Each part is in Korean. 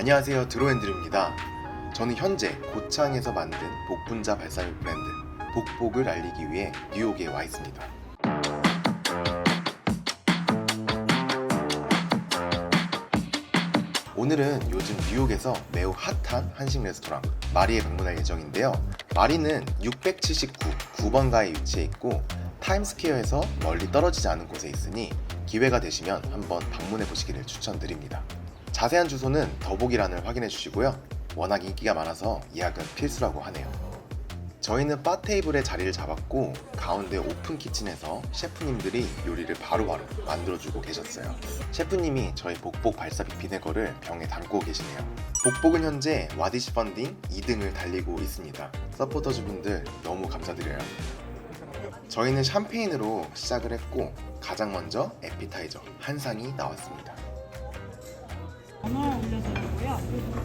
안녕하세요 드로앤드입니다. 저는 현재 고창에서 만든 복분자 발사믹 브랜드 복복을 알리기 위해 뉴욕에 와 있습니다. 오늘은 요즘 뉴욕에서 매우 핫한 한식 레스토랑 마리에 방문할 예정인데요. 마리는 679 9번가에 위치해 있고 타임스퀘어에서 멀리 떨어지지 않은 곳에 있으니 기회가 되시면 한번 방문해 보시기를 추천드립니다 자세한 주소는 더보기란을 확인해 주시고요. 워낙 인기가 많아서 예약은 필수라고 하네요. 저희는 바 테이블에 자리를 잡았고 가운데 오픈 키친에서 셰프님들이 요리를 바로바로 만들어주고 계셨어요. 셰프님이 저희 복복 발사믹 비네거를 병에 담고 계시네요. 복복은 현재 와디시 펀딩 2등을 달리고 있습니다. 서포터즈 분들 너무 감사드려요. 저희는 샴페인으로 시작을 했고 가장 먼저 에피타이저 한 상이 나왔습니다. 전어 올려드리고요.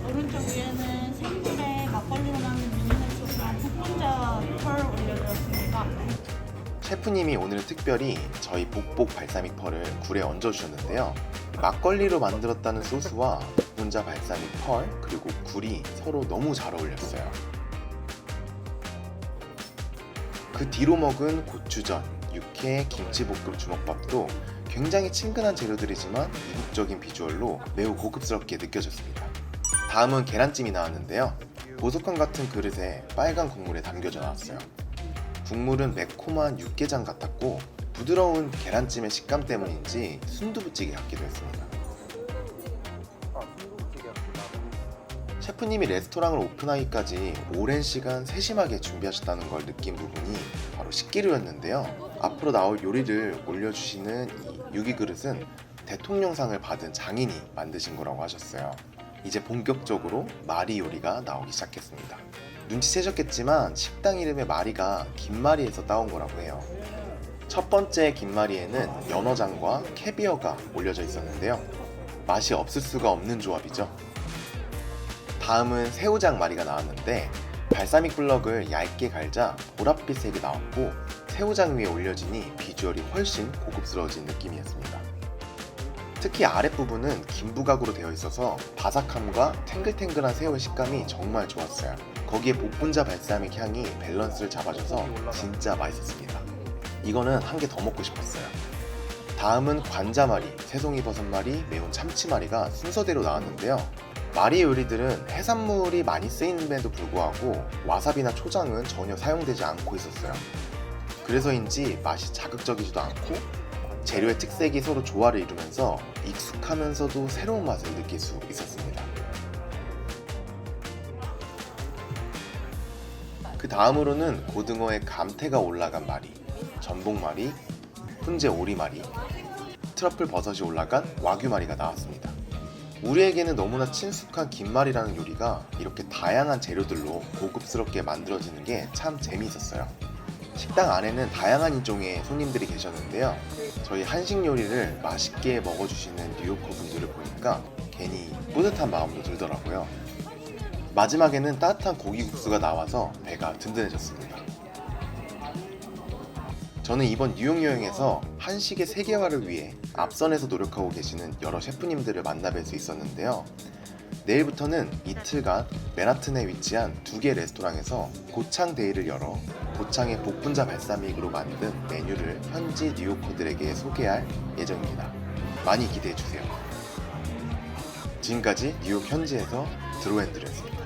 오른쪽 위에는 생굴에 막걸리로 만든 미니홈 소스랑 국분자 펄 올려드렸습니다. 셰프님이 오늘 특별히 저희 복복 발사믹 펄을 굴에 얹어주셨는데요. 막걸리로 만들었다는 소스와 분자 발사믹 펄 그리고 굴이 서로 너무 잘 어울렸어요. 그 뒤로 먹은 고추전, 육회, 김치볶음 주먹밥도 굉장히 친근한 재료들이지만 이국적인 비주얼로 매우 고급스럽게 느껴졌습니다. 다음은 계란찜이 나왔는데요. 보석함 같은 그릇에 빨간 국물에 담겨져 나왔어요. 국물은 매콤한 육개장 같았고 부드러운 계란찜의 식감 때문인지 순두부찌개 같기도 했습니다. 셰프님이 레스토랑을 오픈하기까지 오랜 시간 세심하게 준비하셨다는 걸 느낀 부분이 바로 식기류였는데요. 앞으로 나올 요리를 올려주시는 이 유기 그릇은 대통령상을 받은 장인이 만드신 거라고 하셨어요. 이제 본격적으로 마리 요리가 나오기 시작했습니다. 눈치채셨겠지만 식당 이름의 마리가 김마리에서 따온 거라고 해요. 첫 번째 김마리에는 연어장과 캐비어가 올려져 있었는데요. 맛이 없을 수가 없는 조합이죠. 다음은 새우장 마리가 나왔는데 발사믹 블럭을 얇게 갈자 보랏빛 색이 나왔고 새우장 위에 올려지니 비주얼이 훨씬 고급스러워진 느낌이었습니다. 특히 아랫부분은 김부각으로 되어 있어서 바삭함과 탱글탱글한 새우의 식감이 정말 좋았어요. 거기에 복분자 발사믹 향이 밸런스를 잡아줘서 진짜 맛있었습니다. 이거는 한 개 더 먹고 싶었어요. 다음은 관자마리, 새송이 버섯마리, 매운 참치마리가 순서대로 나왔는데요. 마리 요리들은 해산물이 많이 쓰이는데도 불구하고 와사비나 초장은 전혀 사용되지 않고 있었어요. 그래서인지 맛이 자극적이지도 않고 재료의 특색이 서로 조화를 이루면서 익숙하면서도 새로운 맛을 느낄 수 있었습니다. 그 다음으로는 고등어의 감태가 올라간 마리, 전복마리, 훈제 오리마리, 트러플 버섯이 올라간 와규마리가 나왔습니다. 우리에게는 너무나 친숙한 김말이라는 요리가 이렇게 다양한 재료들로 고급스럽게 만들어지는 게 참 재미있었어요. 식당 안에는 다양한 인종의 손님들이 계셨는데요. 저희 한식 요리를 맛있게 먹어주시는 뉴요커 분들을 보니까 괜히 뿌듯한 마음도 들더라고요. 마지막에는 따뜻한 고기국수가 나와서 배가 든든해졌습니다. 저는 이번 뉴욕 여행에서 한식의 세계화를 위해 앞선에서 노력하고 계시는 여러 셰프님들을 만나뵐 수 있었는데요. 내일부터는 이틀간 맨하튼에 위치한 두 개 레스토랑에서 고창 데이를 열어 고창의 복분자 발사믹으로 만든 메뉴를 현지 뉴요커들에게 소개할 예정입니다. 많이 기대해 주세요. 지금까지 뉴욕 현지에서 드로앤드렸습니다.